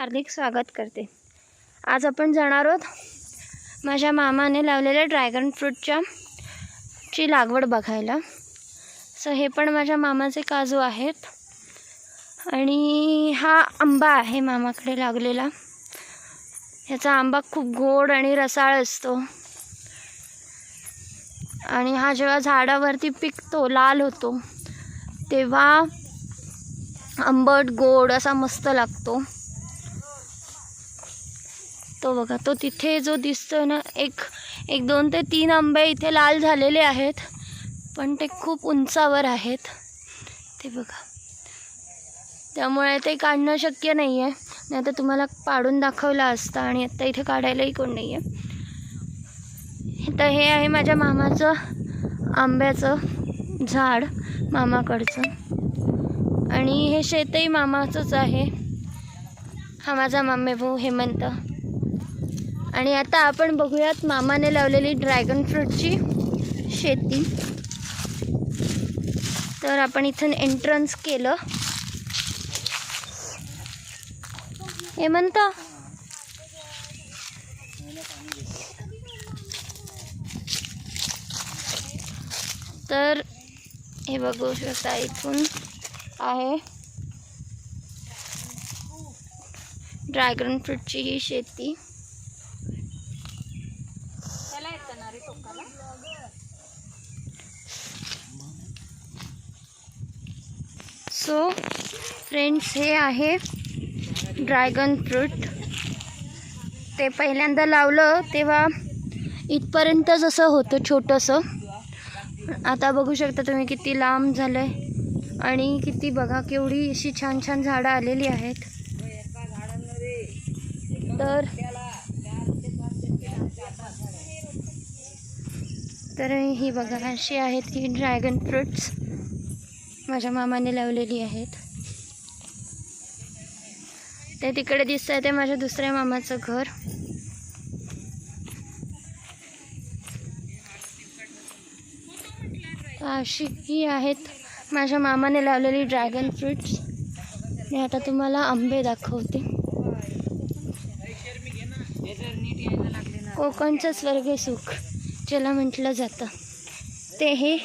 हार्दिक स्वागत करते. आज आपण जाणार आहोत माझ्या मामाने लावलेल्या ड्रॅगन फ्रूटच्या ची लागवड बघायला. सो हे पण माझ्या मामाचे काजू आहेत. आणि हा आंबा आहे मामाकडे लागलेला. ह्याचा आंबा खूप गोड आणि रसाळ असतो. आणि हा जेव्हा झाडावरती पिकतो लाल होतो तेव्हा आंबट गोड असा मस्त लागतो. तो बघा तो तिथे जो दिसतो ना एक एक दोन ते तीन आंबे इथे लाल झालेले आहेत पण ते खूप उंचावर आहेत. ते बघा. त्यामुळे ते काढणं शक्य नाही आहे नाही तर तुम्हाला पाडून दाखवला असता आणि आत्ता इथे काढायलाही कोण नाही आहे तर हे आहे माझ्या मामाचं आंब्याचं झाड मामाकडचं. आणि हे शेतही मामाचंच आहे. हा माझा मामे भाऊ हेमंत. आणि आता आपण बघूयात मामाने लावलेली ड्रॅगन फ्रूटची शेती. तर आपण इथून एंट्रन्स केलं. हेमंत. तर हे बघू शकता इथून आहे. ड्रॅगन फ्रूटची ही शेती. सो फ्रेंड्स हे आहे ड्रॅगन फ्रूट ते पहिल्यांदा लावलं तेव्हा इथपर्यंत जसं होतं छोटंसं. आता बघू शकता तुम्ही किती लांब झालं आहे आणि किती बघा केवढी अशी छान छान झाडं आलेली आहेत. तर तर ही बघा अशी आहेत ही ड्रॅगन फ्रूट्स माझ्या मामाने लावलेली आहेत. ते तिकडे दिसत आहे ते माझ्या दुसऱ्या मामाचं घर. अशी ही आहेत माझ्या मामाने लावलेली ड्रॅगन फ्रूट्स मी आता तुम्हाला आंबे दाखवते. कोकणचं स्वर्ग सुख ज्याला म्हटलं जातं. ते हे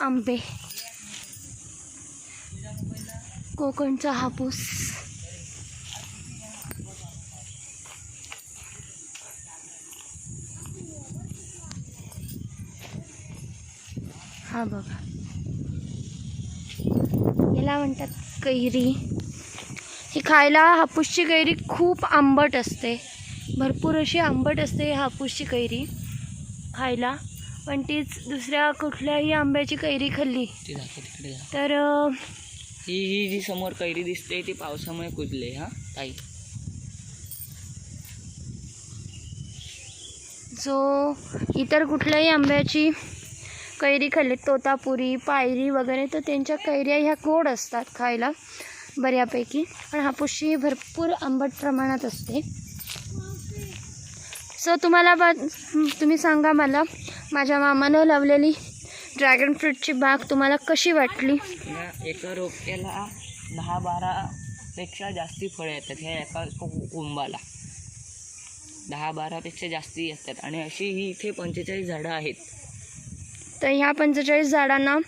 आंबे. कोकणचा हापूस. हा बघा. याला म्हणतात कैरी. ही खायला हापूसची कैरी खूप आंबट असते. भरपूर अशी आंबट असते हापूसची कैरी खायला. पण तीच दुसऱ्या कुठल्याही आंब्याची कैरी खाल्ली ती दाखव तिकडे जा. तर अं, ही ही जी समोर कैरी दिसते ती पावसामुळे कुजले हा ताई. जो इतर कुठल्याही आंब्याची कैरी खाल्ली तोतापुरी पायरी वगैरे तर त्यांच्या कैऱ्या ह्या गोड असतात खायला बऱ्यापैकी. पण हापूसची भरपूर आंबट प्रमाणात असते. सो तुम्हाला बा तुम्ही सांगा मला माझ्या मामानं लावलेली ड्रॅगन फ्रूटची बाग तुम्हाला कशी वाटली? या एका रोपट्याला दहा बारा पेक्षा जास्ती फळं येतात ह्या एका को- कोंबाला दहा बारापेक्षा जास्ती येतात आणि अशी ही इथे पंचेचाळीस झाडं आहेत. तर ह्या पंचेचाळीस झाडांना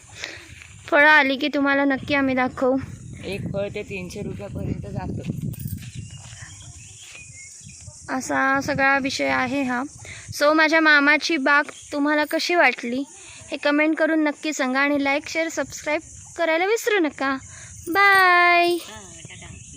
फळं आली की तुम्हाला नक्की आम्ही दाखवू. एक फळ ते तीनशे रुपयापर्यंत जातं. असा सगळा विषय आहे हा. सो माझ्या मामाची बाग तुम्हाला कशी वाटली? हे कमेंट करून नक्की सांगा आणि लाईक शेअर सबस्क्राईब करायला विसरू नका. बाय